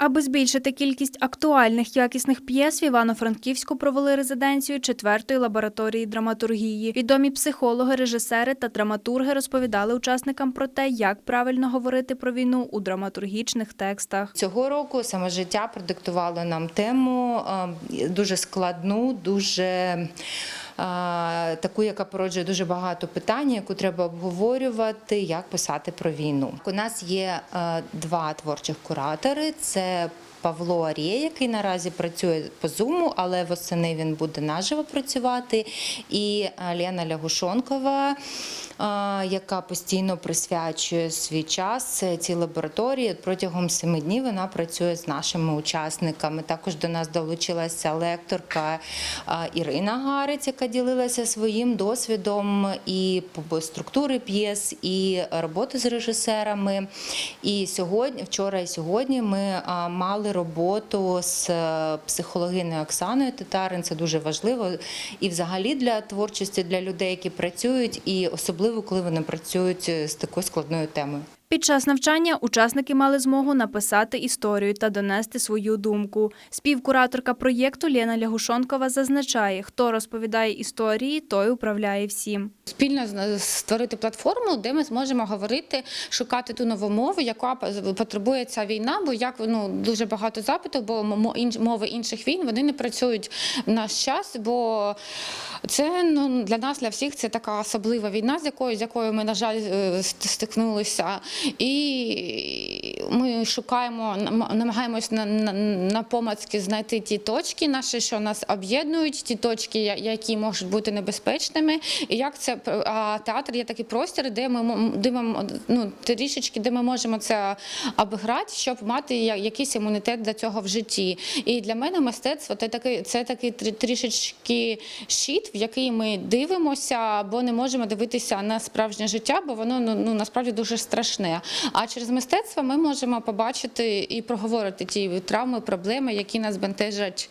Аби збільшити кількість актуальних якісних п'єс, в Івано-Франківську провели резиденцію четвертої лабораторії драматургії. Відомі психологи, режисери та драматурги розповідали учасникам про те, як правильно говорити про війну у драматургічних текстах. Цього року саме життя продиктувало нам тему е, дуже складну, дуже таку, яка породжує дуже багато питань, яку треба обговорювати, як писати про війну. У нас є е, два творчих куратори. Це Павло Арія, який наразі працює по зуму, але восени він буде наживо працювати. І е, Лена Лягушонкова, е, яка постійно присвячує свій час е, цій лабораторії. Протягом семи днів вона працює з нашими учасниками. Також до нас долучилася лекторка Ірина Гарець, яка ділилася своїм досвідом і структури п'єс, і роботи з режисерами. І сьогодні, вчора і сьогодні, ми е, мали роботу з е, психологиною Оксаною Татарин. Це дуже важливо. І взагалі для творчості, для людей, які працюють, і особливо коли вони працюють е, з такою складною темою. Під час навчання учасники мали змогу написати історію та донести свою думку. Співкураторка проєкту Лена Лягушонкова зазначає, хто розповідає історії, той управляє всім. спільно створити платформу, де ми зможемо говорити, шукати ту нову мову, яка потребує ця війна. Бо як ну дуже багато запитів, бо мови інших війн вони не працюють в наш час. Бо це ну для нас, для всіх, це така особлива війна, з якою з якою ми на жаль е, стикнулися, і ми шукаємо, нам- намагаємось на, на, на помацки знайти ті точки, наші, що нас об'єднують, ті точки, які можуть бути небезпечними, і як це а театр є такий простір, де ми де ми, ну, трішечки, де ми можемо це обіграти, щоб мати якийсь імунітет до цього в житті. І для мене мистецтво це такий, це такий трі- трішечки щит, в який ми дивимося, бо не можемо дивитися на справжнє життя, бо воно ну, ну насправді дуже страшне. А через мистецтво ми можемо побачити і проговорити ті травми, проблеми, які нас бентежать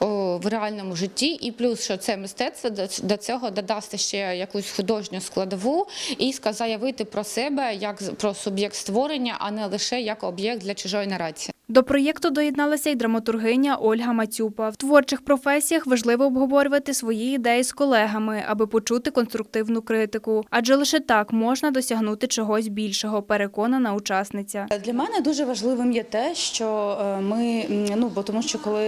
в реальному житті. І плюс, що це мистецтво до- цього додасть ще якусь художню складову і заявити про себе як про суб'єкт створення, а не лише як об'єкт для чужої нарації. До проєкту доєдналася й драматургиня Ольга Мацюпа. В творчих професіях важливо обговорювати свої ідеї з колегами, аби почути конструктивну критику. Адже лише так можна досягнути чогось більшого, переконана учасниця. Для мене дуже важливим є те, що е, ми ну бо тому, що коли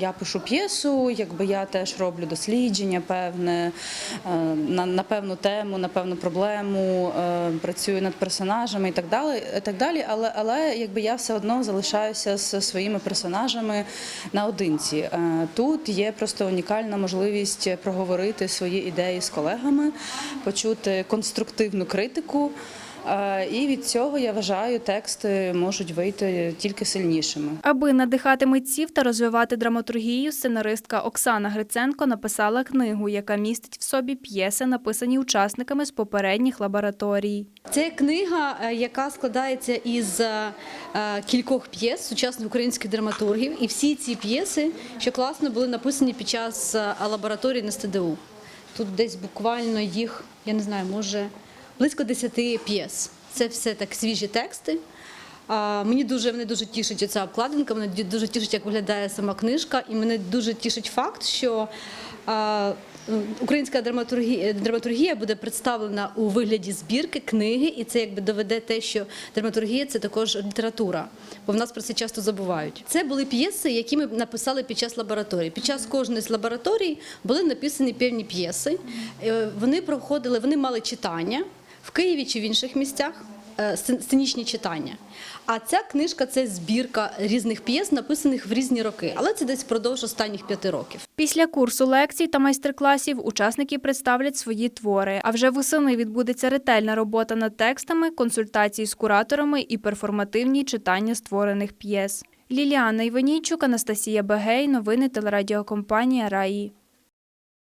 я пишу п'єсу, якби я теж роблю дослідження, певне е, на, на певну тему, на певну проблему, е, працюю над персонажами і так далі. І так далі. Але але якби я все одно залишаюся з своїми персонажами наодинці. Е, Тут є просто унікальна можливість проговорити свої ідеї з колегами, почути конструктивну критику. Е, І від цього я вважаю, тексти можуть вийти тільки сильнішими. Аби надихати митців та розвивати драматургію, сценаристка Оксана Гриценко написала книгу, яка містить в собі п'єси, написані учасниками з попередніх лабораторій. Це книга, е, яка складається із е, кількох п'єс сучасних українських драматургів. І всі ці п'єси, що класно, були написані під час лабораторії на СТДУ. Тут десь буквально їх, я не знаю, може близько 10 п'єс. Це все так свіжі тексти. А, Мені дуже мене дуже тішить ця обкладинка, мене дуже тішить, як виглядає сама книжка, і мене дуже тішить факт, що українська драматургія, драматургія буде представлена у вигляді збірки, книги, і це якби доведе те, що драматургія це також література, бо в нас про це часто забувають. Це були п'єси, які ми написали під час лабораторії. Під час кожної з лабораторій були написані певні п'єси. Е, Вони проходили, вони мали читання в Києві чи в інших місцях е, сценічні читання. А ця книжка це збірка різних п'єс, написаних в різні роки, але це десь впродовж останніх п'яти років. Після курсу лекцій та майстер-класів учасники представлять свої твори. А вже восени відбудеться ретельна робота над текстами, консультації з кураторами і перформативні читання створених п'єс. Ліліана Іванійчук, Анастасія Бегей. Новини телерадіокомпанія Раї.